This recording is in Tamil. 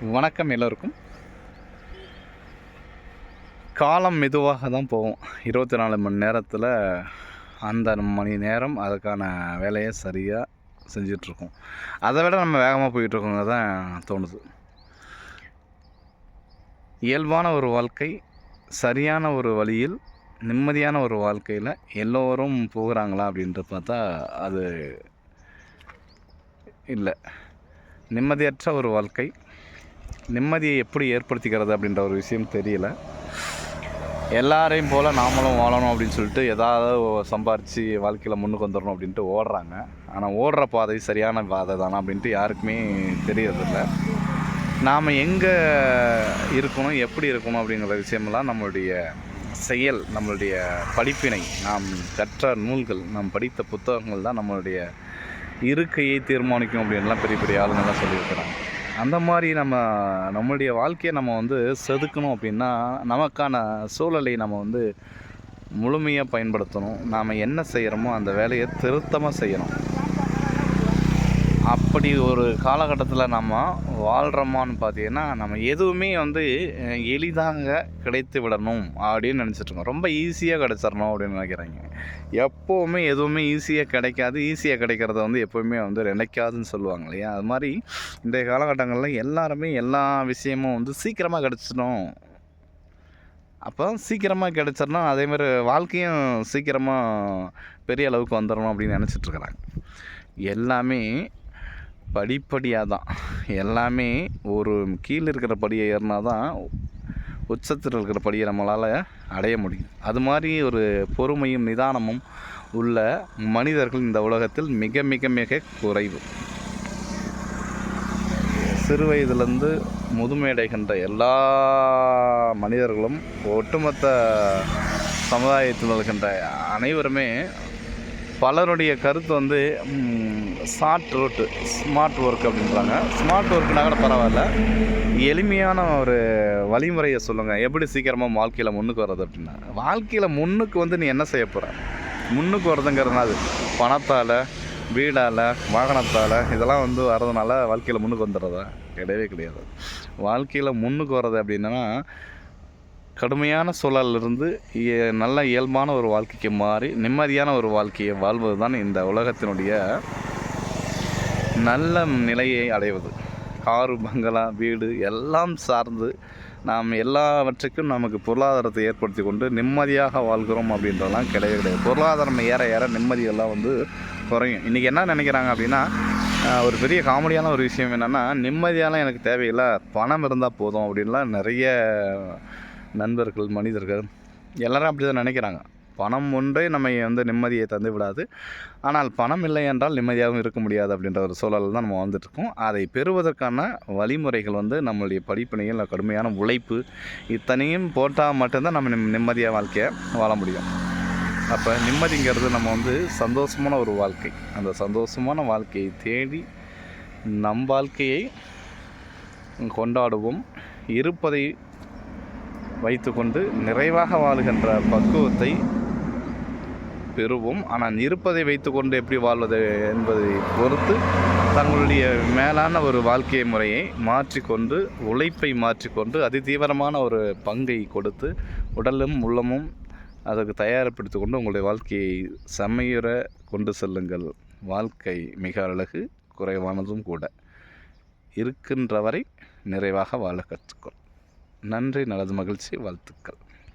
வணக்கம் எல்லோருக்கும். காலம் மெதுவாக தான் போகும். இருபத்தி நாலு மணி நேரத்தில் அந்த மணி நேரம் அதுக்கான வேலையை சரியாக செஞ்சிட்ருக்கோம். அதை விட நம்ம வேகமாக போயிட்டுருக்கோங்க தான் தோணுது. இயல்பான ஒரு வாழ்க்கை சரியான ஒரு வழியில் நிம்மதியான ஒரு வாழ்க்கையில் எல்லோரும் போகிறாங்களா அப்படின்ட்டு பார்த்தா அது இல்லை. நிம்மதியற்ற ஒரு வாழ்க்கை நிம்மதியை எப்படி ஏற்படுத்திக்கிறது அப்படின்ற ஒரு விஷயம் தெரியல. எல்லாரையும் போல் நாமளும் வாழணும் அப்படின்னு சொல்லிட்டு ஏதாவது சம்பாரித்து வாழ்க்கையில் முன்னுக்கு வந்துடணும் அப்படின்ட்டு ஓடுறாங்க. ஆனால் ஓடுற பாதை சரியான பாதை தானா அப்படின்ட்டு யாருக்குமே தெரியறதில்ல. நாம் எங்கே இருக்கணும் எப்படி இருக்கணும் அப்படிங்கிற விஷயமெல்லாம் நம்மளுடைய செயல் நம்மளுடைய படிப்பினை நாம் கற்ற நூல்கள் நாம் படித்த புத்தகங்கள் தான் நம்மளுடைய இருக்கையை தீர்மானிக்கும் அப்படின்லாம் பெரிய பெரிய ஆளுங்கள்லாம் சொல்லியிருக்கிறாங்க. அந்த மாதிரி நம்ம நம்மளுடைய வாழ்க்கையை நம்ம வந்து செதுக்கணும் அப்படின்னா நமக்கான சூழலை நம்ம வந்து முழுமையாக பயன்படுத்தணும். நாம் என்ன செய்கிறோமோ அந்த வேலையை திருத்தமாக செய்யணும். அப்படி ஒரு காலகட்டத்தில் நம்ம வாழ்கிறோமான்னு பார்த்தீங்கன்னா நம்ம எதுவுமே வந்து எளிதாக கிடைத்து விடணும் அப்படின்னு நினச்சிட்ருக்கோம் ரொம்ப ஈஸியாக கிடச்சிடணும் அப்படின்னு நினைக்கிறாங்க. எப்போவுமே எதுவுமே ஈஸியாக கிடைக்காது. ஈஸியாக கிடைக்கிறத வந்து எப்போவுமே வந்து நினைக்காதுன்னு சொல்லுவாங்க இல்லையா? அது மாதிரி இந்த காலகட்டங்களில் எல்லாருமே எல்லா விஷயமும் வந்து சீக்கிரமாக கிடச்சிடணும். அப்போ சீக்கிரமாக கிடச்சிடணும். அதேமாதிரி வாழ்க்கையும் சீக்கிரமாக பெரிய அளவுக்கு வந்துடணும் அப்படின்னு நினச்சிட்ருக்குறாங்க எல்லாமே படிப்படியாக தான். எல்லாமே ஒரு கீழே இருக்கிற படியை ஏறினா தான் உச்சத்தில் இருக்கிற படியை நம்மளால் அடைய முடியும். அது மாதிரி ஒரு பொறுமையும் நிதானமும் உள்ள மனிதர்கள் இந்த உலகத்தில் மிக மிக மிக குறைவு. சிறு வயதிலிருந்து முதுமையடைகின்ற எல்லா மனிதர்களும் ஒட்டுமொத்த சமுதாயத்தில் இருக்கின்ற அனைவருமே பலருடைய கருத்து வந்து ஷார்ட் ரூட்டு ஸ்மார்ட் ஒர்க் அப்படின்றாங்க. ஸ்மார்ட் ஒர்க்னா கூட பரவாயில்ல. எளிமையான ஒரு வழிமுறையை சொல்லுங்கள் எப்படி சீக்கிரமாக வாழ்க்கையில் முன்னுக்கு வர்றது அப்படின்னா வாழ்க்கையில் முன்னுக்கு வந்து நீ என்ன செய்ய போகிற முன்னுக்கு அது பணத்தால் வீடால் வாகனத்தால் இதெல்லாம் வந்து வர்றதுனால வாழ்க்கையில் முன்னுக்கு வந்துடுறதா? கிடையவே கிடையாது. வாழ்க்கையில் முன்னுக்கு வர்றது அப்படின்னா கடுமையான சூழலிலிருந்து நல்ல இயல்பான ஒரு வாழ்க்கைக்கு மாறி நிம்மதியான ஒரு வாழ்க்கையை வாழ்வது தான் இந்த உலகத்தினுடைய நல்ல நிலையை அடைவது. காரு பங்களா வீடு எல்லாம் சார்ந்து நாம் எல்லாவற்றுக்கும் நமக்கு பொருளாதாரத்தை ஏற்படுத்தி கொண்டு நிம்மதியாக வாழ்கிறோம் அப்படின்றதெல்லாம் கிடையவே கிடையாது. பொருளாதாரம் ஏற ஏற நிம்மதியெல்லாம் வந்து குறையும். இன்றைக்கி என்ன நினைக்கிறாங்க அப்படின்னா ஒரு பெரிய காமெடியான ஒரு விஷயம் என்னென்னா நிம்மதியாலாம் எனக்கு தேவையில்லை பணம் இருந்தால் போதும் அப்படின்லாம் நிறைய நண்பர்கள் மனிதர்கள் எல்லோரும் அப்படி தான் நினைக்கிறாங்க. பணம் ஒன்றே நம்ம வந்து நிம்மதியை தந்து விடாது. ஆனால் பணம் இல்லை என்றால் நிம்மதியாகவும் இருக்க முடியாது அப்படின்ற ஒரு சூழலில் தான் நம்ம வந்துட்டுருக்கோம் அதை பெறுவதற்கான வழிமுறைகள் வந்து நம்மளுடைய படிப்பினையில் கடுமையான உழைப்பு இத்தனையும் போட்டால் மட்டும்தான் நம்ம நிம் நிம்மதியாக வாழ்க்கையை வாழ முடியும். அப்போ நிம்மதிங்கிறது நம்ம வந்து சந்தோஷமான ஒரு வாழ்க்கை. அந்த சந்தோஷமான வாழ்க்கையை தேடி நம் வாழ்க்கையை கொண்டாடுவோம். இருப்பதை வைத்துக்கொண்டு நிறைவாக வாழுகின்ற பக்குவத்தை பெறுவோம். ஆனால் இருப்பதை வைத்துக்கொண்டு எப்படி வாழ்வது என்பதை பொறுத்து தங்களுடைய மேலான ஒரு வாழ்க்கை முறையை மாற்றிக்கொண்டு உழைப்பை மாற்றிக்கொண்டு அதிதீவிரமான ஒரு பங்கை கொடுத்து உடலும் உள்ளமும் அதற்கு தயார்படுத்திக் கொண்டு உங்களுடைய வாழ்க்கையை சமையற கொண்டு செல்லுங்கள். வாழ்க்கை மிக அழகு குறைவானதும் கூட. இருக்கின்ற வரை நிறைவாக வாழ கற்றுக்கொள். நன்றி நல்லது மகிழ்ச்சி வாழ்த்துக்கள்.